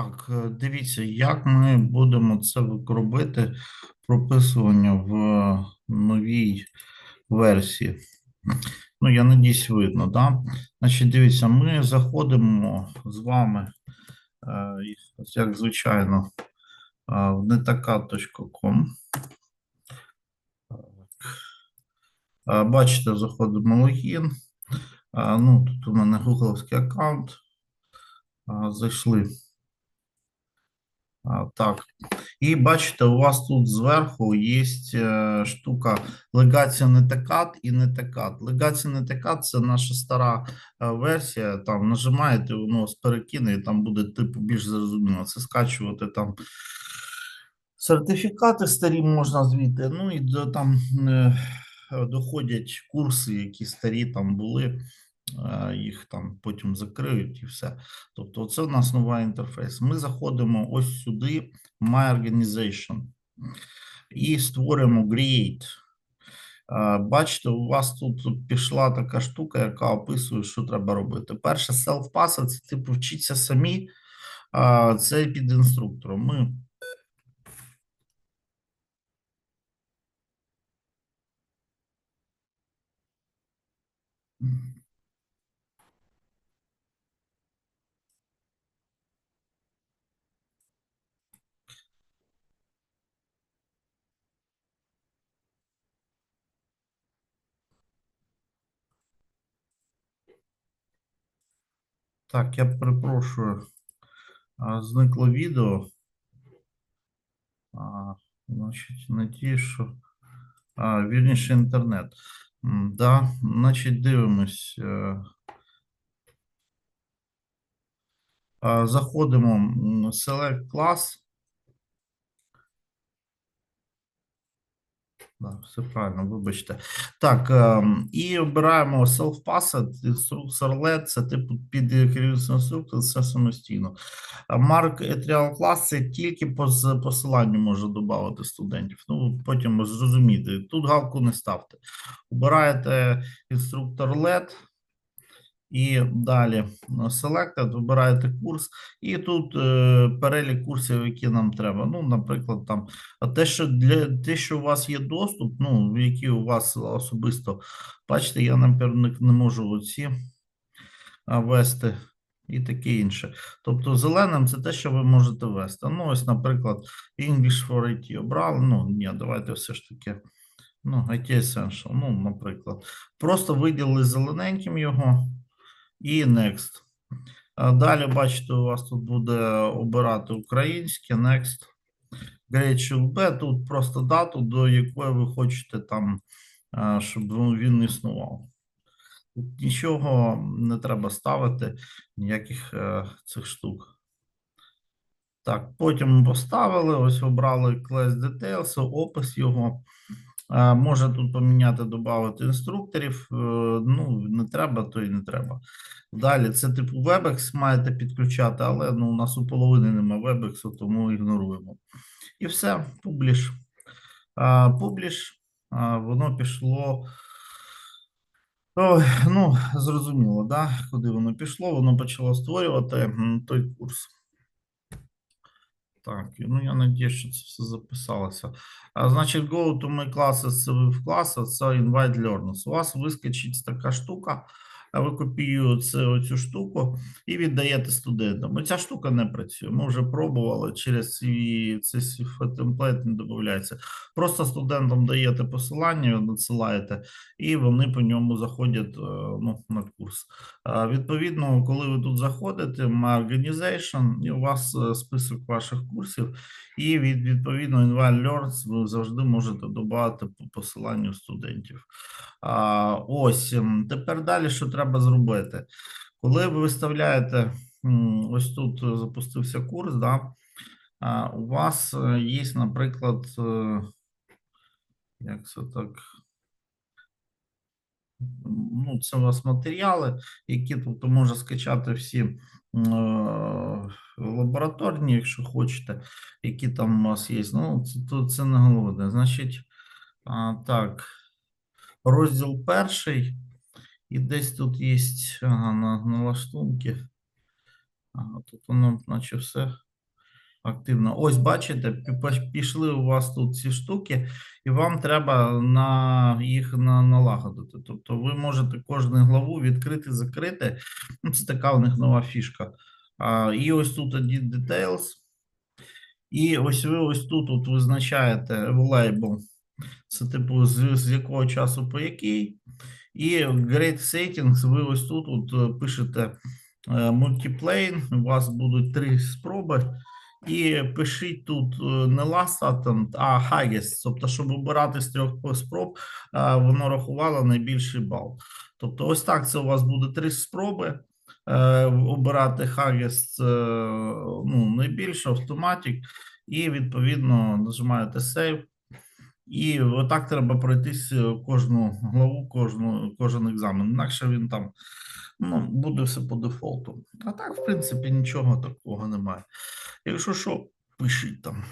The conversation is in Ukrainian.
Так, е, дивіться, як ми будемо це робити, прописування в новій версії. Ну, я надіюсь, видно, да? Значить, дивіться, ми заходимо з вами, е, як звичайно, е, в netaka.com. Бачите, заходимо логін. Ну, тут у мене гугловський аккаунт. Зайшли. Так. І бачите, у вас тут зверху є е, штука легація нетекат і нетекат. Легація нетекат це наша стара е, версія. Там нажимаєте, воно вас перекине, і там буде типу більш зрозуміло. Це скачувати там сертифікати старі можна звідти. Ну і там е, доходять курси, які старі там були. Е, Їх там потім закриють і все. Тобто, це у нас нова інтерфейс. Ми заходимо ось сюди, My Organization, і створюємо Create. Е, Бачите, у вас тут пішла така штука, яка описує, що треба робити. Перше, self-pass, це типу вчіться самі, а це під інструктором. Ми Так, я перепрошую, зникло відео. А, значить, не ті, що. А, вірніше, інтернет. М, Да, значить, дивимось. е. А, Заходимо в Select Class. Да, все правильно, вибачте. Так, ем, і обираємо self-passed, інструктор LED, це типу під керівництвом інструктора, це самостійно. Марк Etrial Class це тільки по посиланню може додати студентів. Ну, потім зрозуміти. Тут галку не ставте. Обираєте інструктор LED, і далі Selected, вибираєте курс, і тут е, перелік курсів, які нам треба. Ну, наприклад, там те, що для те, що у вас є доступ, ну, які у вас особисто, бачите, я, наприклад, не можу оці вести і таке інше. Тобто, зеленим це те, що ви можете вести. Ну, ось, наприклад, English for IT обрали. Ну, ні, давайте все ж таки. Ну, IT Essential, ну, наприклад. Просто виділили зелененьким його і Next. Далі, бачите, у вас тут буде обирати українське, Next. Гречил B, тут просто дату, до якої ви хочете там, щоб він- він існував. Тут нічого не треба ставити, ніяких е, цих штук. Так, потім поставили, ось обрали Class Details, опис його. Може тут поміняти, додати інструкторів. е, Ну, не треба, то і не треба. Далі, це типу WebEx маєте підключати, але ну, у нас у половини немає WebEx, тому ігноруємо. І все, публіш. Публіш, воно пішло. Ой, ну, зрозуміло, да? куди воно пішло, воно почало створювати той курс. Так, ну я надію, що це все записалося. А, значить, go to my classes, в класи, це invite learners. У вас вискочить така штука, ви копіюєте оцю штуку і віддаєте студентам. Оця штука не працює. Ми вже пробували через свій цей темплейт не додається. Просто студентам даєте посилання, надсилаєте, і вони по ньому заходять е, ну, на курс. Відповідно, коли ви тут заходите, My Organization, і у вас е, список ваших курсів, і від відповідно Invite Learns ви завжди можете додати по посиланню студентів. Ось ем, тепер далі, що треба зробити? Коли ви виставляєте ось тут е, запустився курс, да, у вас е, є, наприклад, е, як це так? ну, це у вас матеріали, які тобто можна скачати всі е, лабораторні, якщо хочете, які там у вас є. Ну, це, то це не головне. Значить, а, так, розділ перший, і десь тут є ага, на, налаштунки. Ага, тут воно, наче все активно. Ось бачите, пішли у вас тут ці штуки, і вам треба на їх на, налагодити. Тобто ви можете кожну главу відкрити, закрити. Ну, це така у них нова фішка. А, і ось тут Edit Details. І ось ви ось тут от визначаєте лейбл. Це типу з, з якого часу по який. І Great Settings ви ось тут от е, пишете е, Multiplane, у вас будуть три спроби. І пишіть тут не last attempt, а highest. Тобто, щоб обирати з трьох спроб, воно рахувало найбільший бал. Тобто, ось так це у вас буде три спроби. Е, Обирати highest, е, ну, найбільше, автоматик, і відповідно нажимаєте Save. І отак треба пройтись е, кожну главу, кожну, кожен екзамен. Інакше він там ну, буде все по дефолту. А так, в принципі, нічого такого немає. Якщо що, пишіть там.